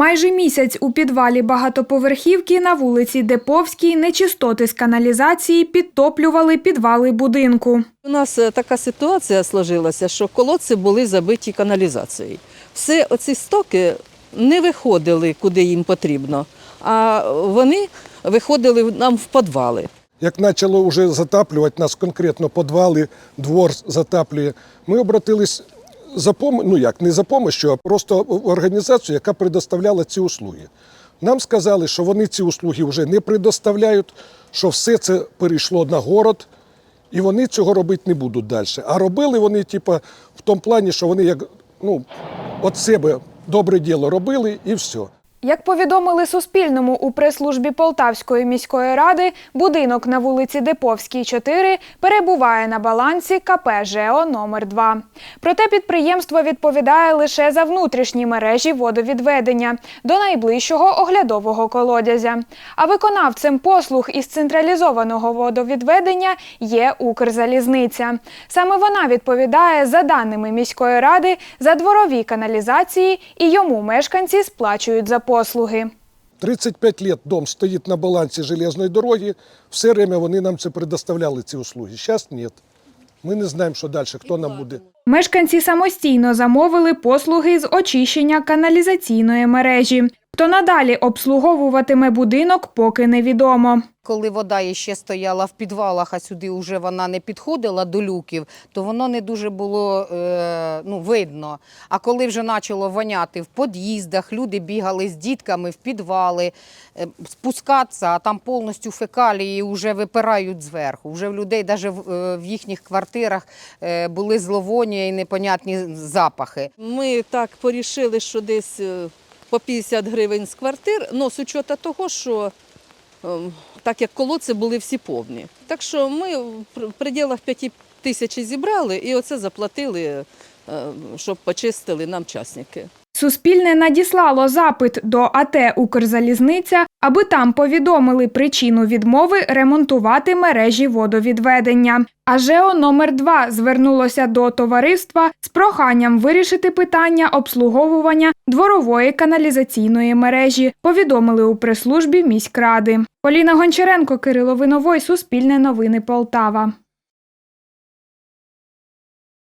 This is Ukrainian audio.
Майже місяць у підвалі багатоповерхівки на вулиці Деповській нечистоти з каналізації підтоплювали підвали будинку. У нас е, така ситуація сложилася, що колодці були забиті каналізацією. Все оці стоки не виходили, куди їм потрібно, а вони виходили нам в підвали. Як почало вже затаплювати нас конкретно підвали, двор затаплює, ми обратились за пом... ну як не за допомогою, а просто організацію, яка предоставляла ці услуги. Нам сказали, що вони ці услуги вже не предоставляють, що все це перейшло на город, і вони цього робити не будуть далі. А робили вони, типу, в тому плані, що вони як ну, от себе добре діло робили і все. Як повідомили Суспільному у прес-службі Полтавської міської ради, будинок на вулиці Деповській, 4 перебуває на балансі КП ЖЕО номер 2 Проте підприємство відповідає лише за внутрішні мережі водовідведення до найближчого оглядового колодязя. А виконавцем послуг із централізованого водовідведення є Укрзалізниця. Саме вона відповідає за даними міської ради за дворові каналізації, і йому мешканці сплачують за. 35 лет дом стоїть на балансі железної дороги, все время вони нам це предоставляли, ці услуги. Зараз ні. Ми не знаємо, що далі, хто нам буде. Мешканці самостійно замовили послуги з очищення каналізаційної мережі. Хто надалі обслуговуватиме будинок, поки невідомо. Коли вода іще стояла в підвалах, а сюди вже вона не підходила до люків, то воно не дуже було е, ну, видно. А коли вже почало воняти в під'їздах, люди бігали з дітками в підвали, е, спускатися, а там повністю фекалії вже випирають зверху. Вже в людей, навіть в, е, їхніх квартирах, е, були зловоння і непонятні запахи. Ми так порішили, що десь по 50 гривень з квартир, ну, з учету того, що ем, так як колодці були всі повні. Так що ми в пр- в пределах 5 тисяч зібрали і оце заплатили, е, щоб почистили нам частники. Суспільне надіслало запит до АТ Укрзалізниця, аби там повідомили причину відмови ремонтувати мережі водовідведення. А ЖЕО номер 2 звернулося до товариства з проханням вирішити питання обслуговування дворової каналізаційної мережі. Повідомили у прес-службі міськради. Поліна Гончаренко, Кирило Виновой, Суспільне новини Полтава.